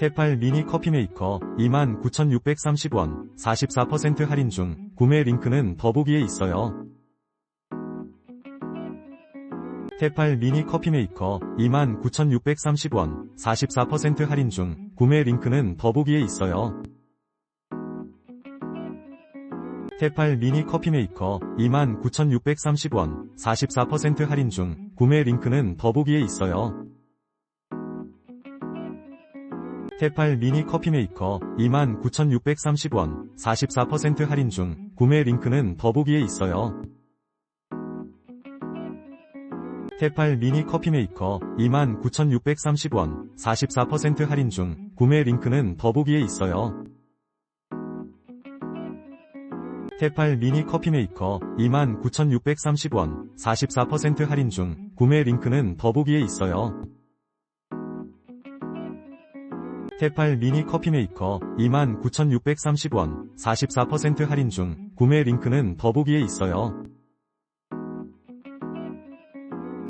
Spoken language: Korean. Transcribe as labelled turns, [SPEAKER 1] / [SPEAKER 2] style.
[SPEAKER 1] 테팔 미니 커피 메이커 29,630원 44% 할인 중 구매 링크는 더보기에 있어요. 테팔 미니 커피 메이커 29,630원 44% 할인 중 구매 링크는 더보기에 있어요. 테팔 미니 커피 메이커 29,630원 44% 할인 중 구매 링크는 더보기에 있어요. 테팔 미니 커피 메이커 29,630원 44% 할인 중 구매 링크는 더보기에 있어요. 테팔 미니 커피 메이커 29,630원 44% 할인 중 구매 링크는 더보기에 있어요. 테팔 미니 커피 메이커 29,630원 44% 할인 중 구매 링크는 더보기에 있어요. 테팔 미니 커피 메이커 29,630원 44% 할인 중 구매 링크는 더보기에 있어요.